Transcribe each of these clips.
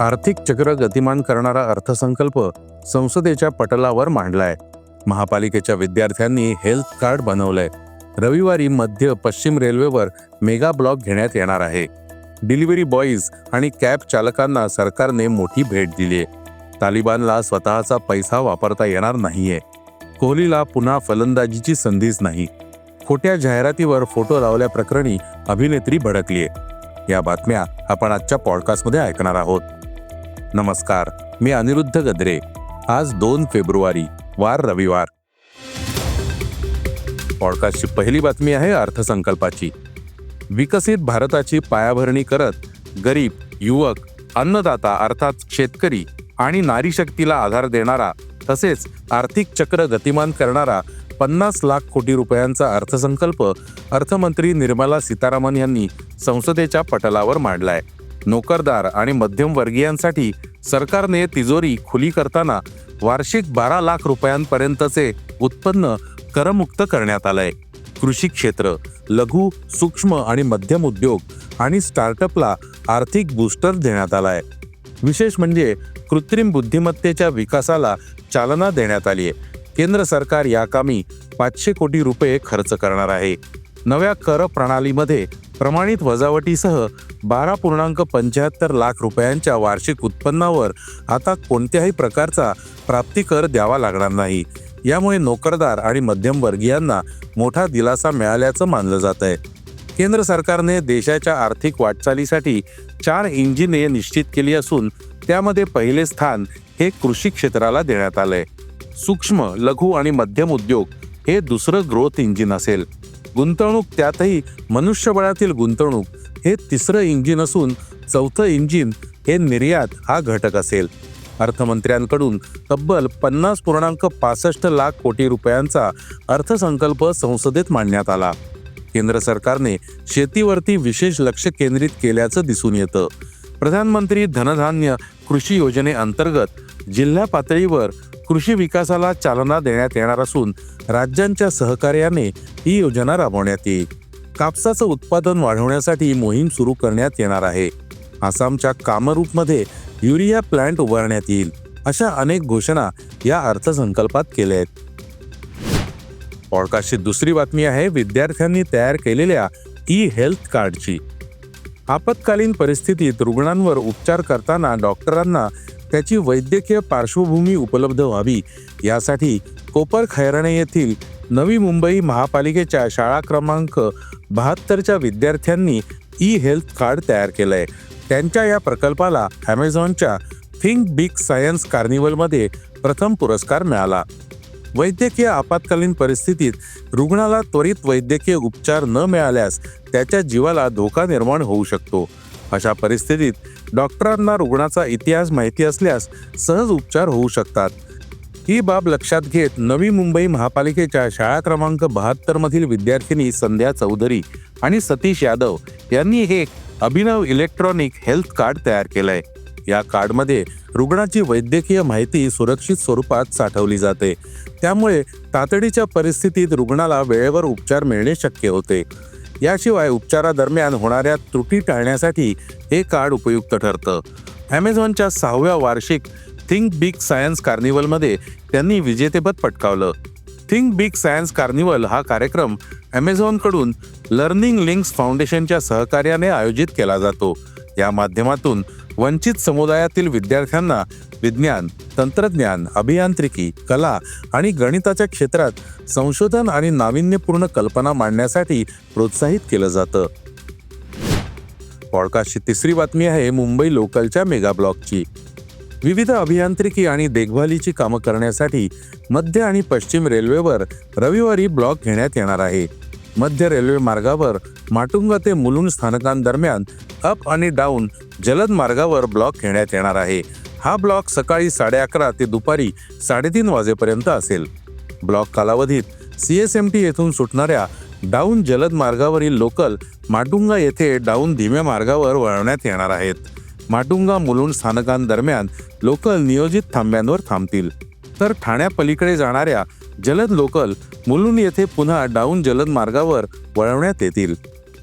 आर्थिक चक्र गतिमान करणारा अर्थसंकल्प संसदेच्या पटलावर मांडलाय. महापालिकेच्या विद्यार्थ्यांनी हेल्थ कार्ड बनवलंय. रविवारी मध्य पश्चिम रेल्वेवर मेगा ब्लॉक घेण्यात येणार आहे. डिलिव्हरी बॉईज आणि कॅब चालकांना सरकारने मोठी भेट दिली आहे तालिबानला स्वतःचा पैसा वापरता येणार नाहीये. कोहलीला पुन्हा फलंदाजीची संधीच नाही. खोट्या जाहिरातीवर फोटो लावल्याप्रकरणी अभिनेत्री भडकलीय. या बातम्या आपण आजच्या पॉडकास्टमध्ये ऐकणार आहोत. नमस्कार मी अनिरुद्ध गद्रे. आज दोन फेब्रुवारी वार रविवार. पॉडकास्टची पहिली बातमी आहे अर्थसंकल्पाची. विकसित भारताची पायाभरणी करत गरीब युवक अन्नदाता अर्थात शेतकरी आणि नारी शक्तीला आधार देणारा तसेच आर्थिक चक्र गतिमान करणारा पन्नास लाख कोटी रुपयांचा अर्थसंकल्प अर्थमंत्री निर्मला सीतारामन यांनी संसदेच्या पटलावर मांडलाय. नोकरदार आणि मध्यमवर्गीयांसाठी सरकारने तिजोरी खुली करताना वार्षिक बारा लाख रुपयांपर्यंतचे उत्पन्न करमुक्त करण्यात आलंय. कृषी क्षेत्र लघु सूक्ष्म आणि मध्यम उद्योग आणि स्टार्टअपला आर्थिक बूस्टर देण्यात आलाय. विशेष म्हणजे कृत्रिम बुद्धिमत्तेच्या विकासाला चालना देण्यात आली आहे. केंद्र सरकार या कामी पाचशे कोटी रुपये खर्च करणार आहे. नव्या कर प्रणालीमध्ये प्रमाणित वजावटीसह बारा पूर्णांक पंच्याहत्तर लाख रुपयांच्या वार्षिक उत्पन्नावर आता कोणत्याही प्रकारचा प्राप्तिकर द्यावा लागणार नाही. यामुळे नोकरदार आणि मध्यमवर्गीयांना मोठा दिलासा मिळाल्याचं मानलं जात आहे. केंद्र सरकारने देशाच्या आर्थिक वाटचालीसाठी चार इंजिने निश्चित केली असून त्यामध्ये पहिले स्थान हे कृषी क्षेत्राला देण्यात आलंय. सूक्ष्म लघु आणि मध्यम उद्योग हे दुसरं ग्रोथ इंजिन असेल. गुंतवणूक त्यातही मनुष्यबळातील गुंतवणूक हे तिसरं इंजिन असून चौथं इंजिन हे निर्यात हा घटक असेल. अर्थमंत्र्यांकडून तब्बल पन्नास पूर्णांक पासष्ट लाख कोटी रुपयांचा अर्थसंकल्प संसदेत मांडण्यात आला. केंद्र सरकारने शेतीवरती विशेष लक्ष केंद्रित केल्याचं दिसून येतं. प्रधानमंत्री धनधान्य कृषी योजनेअंतर्गत जिल्हा पातळीवर कृषी विकासाला चालना देण्यात येणार असून राज्यांच्या सहकार्याने ही योजना राबवण्यात येईल. कापसाचं उत्पादन वाढवण्यासाठी मोहीम सुरू करण्यात येणार आहे. आसामच्या कामरूपमध्ये युरिया प्लांट उभारण्यात येईल अशा अनेक घोषणा या अर्थसंकल्पात केल्या आहेत. पॉडकास्टची दुसरी बातमी आहे विद्यार्थ्यांनी तयार केलेल्या ई हेल्थ कार्डची. आपत्कालीन परिस्थितीत रुग्णांवर उपचार करताना डॉक्टरांना त्याची वैद्यकीय पार्श्वभूमी उपलब्ध व्हावी. यासाठी कोपर खैराणे येथील नवी मुंबई महापालिकेच्या शाळा क्रमांक बहात्तरच्या विद्यार्थ्यांनी ई हेल्थ कार्ड तयार केलंय. त्यांच्या या प्रकल्पाला ॲमेझॉनच्या थिंक बिग सायन्स कार्निवलमध्ये प्रथम पुरस्कार मिळाला. वैद्यकीय आपत्कालीन परिस्थितीत रुग्णाला त्वरित वैद्यकीय उपचार न मिळाल्यास त्याच्या जीवाला धोका निर्माण होऊ शकतो. अशा परिस्थितीत डॉक्टरांना रुग्णाचा इतिहास माहिती असल्यास सहज उपचार होऊ शकतात. ही बाब लक्षात घेत नवी मुंबई महापालिकेच्या शाळा क्रमांक बहात्तर मधील विद्यार्थिनी संध्या चौधरी आणि सतीश यादव यांनी हे अभिनव इलेक्ट्रॉनिक हेल्थ कार्ड तयार केलंय. या कार्डमध्ये रुग्णाची वैद्यकीय माहिती सुरक्षित स्वरूपात साठवली जाते. त्यामुळे तातडीच्या परिस्थितीत रुग्णाला वेळेवर उपचार मिळणे शक्य होते. याशिवाय उपचारादरम्यान होणाऱ्या त्रुटी टाळण्यासाठी हे कार्ड उपयुक्त ठरतं. ॲमेझॉनच्या सहाव्या वार्षिक थिंक बिग सायन्स कार्निवलमध्ये त्यांनी विजेतेपद पटकावलं. थिंक बिग सायन्स कार्निवल हा कार्यक्रम ॲमेझॉनकडून लर्निंग लिंक्स फाउंडेशनच्या सहकार्याने आयोजित केला जातो. या माध्यमातून वंचित समुदायातील विद्यार्थ्यांना विज्ञान तंत्रज्ञान अभियांत्रिकी कला आणि गणिताच्या क्षेत्रात संशोधन आणि नाविन्यपूर्ण कल्पना मांडण्यासाठी प्रोत्साहित केलं जातं. पॉडकास्टची तिसरी बातमी आहे मुंबई लोकलच्या मेगा ब्लॉकची विविध अभियांत्रिकी आणि देखभालीची कामं करण्यासाठी मध्य आणि पश्चिम रेल्वेवर रविवारी ब्लॉक घेण्यात येणार आहे. मध्य रेल्वे मार्गावर माटुंगा ते मुलुंड स्थानकांदरम्यान अप आणि डाऊन जलद मार्गावर ब्लॉक घेण्यात येणार आहे. हा ब्लॉक सकाळी साडे अकरा ते दुपारी साडेतीन वाजेपर्यंत असेल. ब्लॉक कालावधीत सी एस एम टी येथून सुटणाऱ्या डाऊन जलद मार्गावरील लोकल माटुंगा येथे डाऊन धीम्या मार्गावर वळवण्यात येणार आहेत. माटुंगा मुलुंड स्थानकांदरम्यान लोकल नियोजित थांब्यांवर थांबतील. तर ठाण्यापलीकडे जाणाऱ्या जलद लोकल मुलुंड येथे पुन्हा डाऊन जलद मार्गावर वळवण्यात येतील.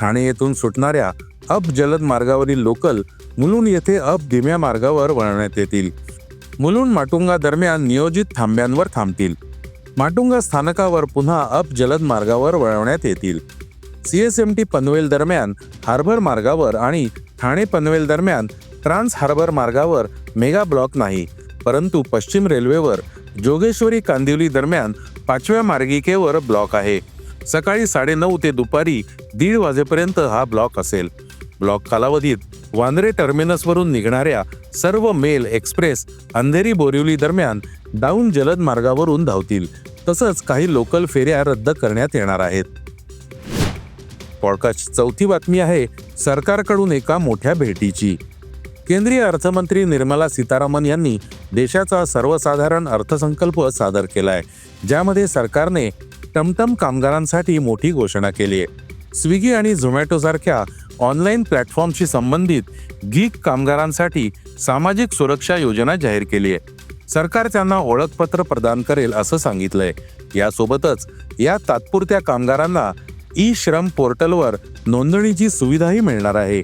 ठाणे येथून सुटणाऱ्या अप जलद मार्गावरील लोकल मुलुंड येथे अप धीम्या मार्गावर वळवण्यात येतील. मुलुंड माटुंगा दरम्यान नियोजित थांब्यांवर थांबतील. माटुंगा स्थानकावर पुन्हा अप जलद मार्गावर वळवण्यात येतील. सीएसएमटी पनवेल दरम्यान हार्बर मार्गावर आणि ठाणे पनवेल दरम्यान ट्रान्स हार्बर मार्गावर मेगा ब्लॉक नाही परंतु पश्चिम रेल्वेवर जोगेश्वरी कांदिवली दरम्यान पाचव्या मार्गिकेवर ब्लॉक आहे. सकाळी साडेनऊ ते दुपारी दीड वाजेपर्यंत हा ब्लॉक असेल. ब्लॉक कालावधीत वांद्रे टर्मिनसवरून निघणाऱ्या सर्व मेल एक्सप्रेस अंधेरी बोरिवली दरम्यान डाऊन जलद मार्गावरून धावतील. तसंच काही लोकल फेऱ्या रद्द करण्यात येणार आहेत. पॉडकास्ट चौथी बातमी आहे सरकारकडून एका मोठ्या भेटीची. केंद्रीय अर्थमंत्री निर्मला सीतारामन यांनी देशाचा सर्वसाधारण अर्थसंकल्प सादर केलाय ज्यामध्ये सरकारने टमटम कामगारांसाठी मोठी घोषणा केली आहे. स्विगी आणि झोमॅटो सारख्या ऑनलाईन प्लॅटफॉर्मशी संबंधित गीक कामगारांसाठी सामाजिक सुरक्षा योजना जाहीर केली आहे. सरकार त्यांना ओळखपत्र प्रदान करेल असं सांगितलंय. यासोबतच या तात्पुरत्या कामगारांना ई श्रम पोर्टलवर नोंदणीची सुविधाही मिळणार आहे.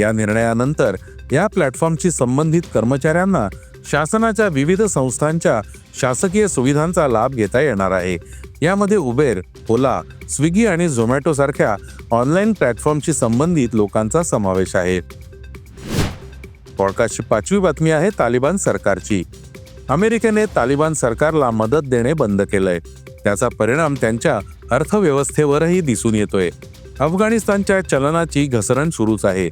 या निर्णयानंतर या प्लॅटफॉर्मशी संबंधित कर्मचाऱ्यांना शासनाच्या विविध संस्थांच्या शासकीय सुविधांचा लाभ घेता येणार आहे. यामध्ये उबेर ओला स्विगी आणि झोमॅटो सारख्या ऑनलाईन प्लॅटफॉर्मशी संबंधित लोकांचा समावेश आहे. पॉडकास्टची पाचवी बातमी आहे तालिबान सरकारची. अमेरिकेने तालिबान सरकारला मदत देणे बंद केलंय. त्याचा परिणाम त्यांच्या अर्थव्यवस्थेवरही दिसून येतोय. अफगाणिस्तानच्या चलनाची घसरण सुरूच आहे.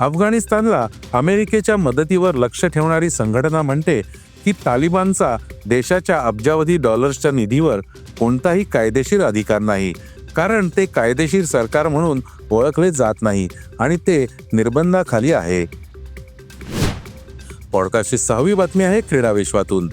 अफगाणिस्तानला अमेरिकेच्या मदतीवर लक्ष ठेवणारी संघटना म्हणते की तालिबानचा देशाच्या अब्जावधी डॉलर्सच्या निधीवर कोणताही कायदेशीर अधिकार नाही. कारण ते कायदेशीर सरकार म्हणून ओळखले जात नाही आणि ते निर्बंधाखाली आहे. पॉडकास्टची सहावी बातमी आहे क्रीडा विश्वातून.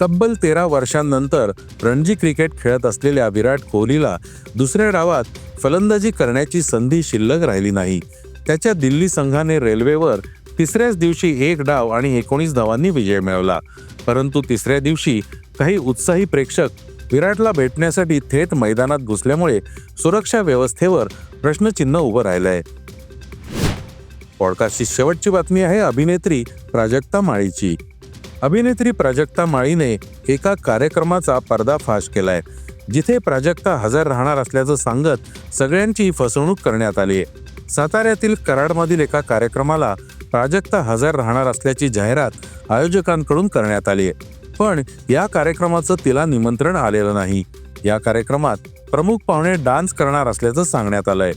तब्बल तेरा वर्षांनंतर रणजी क्रिकेट खेळत असलेल्या विराट कोहलीला दुसऱ्या डावात फलंदाजी करण्याची संधी शिल्लक राहिली नाही. त्याच्या दिल्ली संघाने रेल्वेवर तिसऱ्याच दिवशी एक डाव आणि एकोणीस धावांनी विजय मिळवला. परंतु तिसऱ्या दिवशी काही उत्साही प्रेक्षक विराटला भेटण्यासाठी थेट मैदानात घुसल्यामुळे सुरक्षा व्यवस्थेवर प्रश्नचिन्ह उभं राहिलंय. पॉडकास्टची शेवटची बातमी आहे अभिनेत्री प्राजक्ता माळीची. अभिनेत्री प्राजक्ता माळीने एका कार्यक्रमाचा पर्दाफाश केलाय जिथे प्राजक्ता हजर राहणार असल्याचं सांगत सगळ्यांची फसवणूक करण्यात आली आहे साताऱ्यातील कराडमधील एका कार्यक्रमाला प्राजक्ता हजर राहणार असल्याची जाहिरात आयोजकांकडून करण्यात आली आहे. पण या कार्यक्रमाचं तिला निमंत्रण आलेलं नाही. या कार्यक्रमात प्रमुख पाहुणे डान्स करणार असल्याचं सांगण्यात आलंय.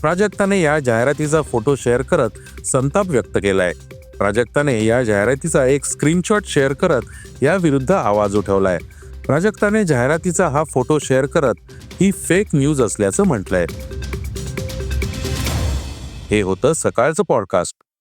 प्राजक्ताने या जाहिरातीचा फोटो शेअर करत संताप व्यक्त केलाय. प्राजक्ताने या जाहिरातीचा एक स्क्रीनशॉट शेअर करत या विरुद्ध आवाज उठवलाय. प्राजक्ताने जाहिरातीचा हा फोटो शेअर करत ही फेक न्यूज असल्याचं म्हटलंय. हे होतं सकाळचं पॉडकास्ट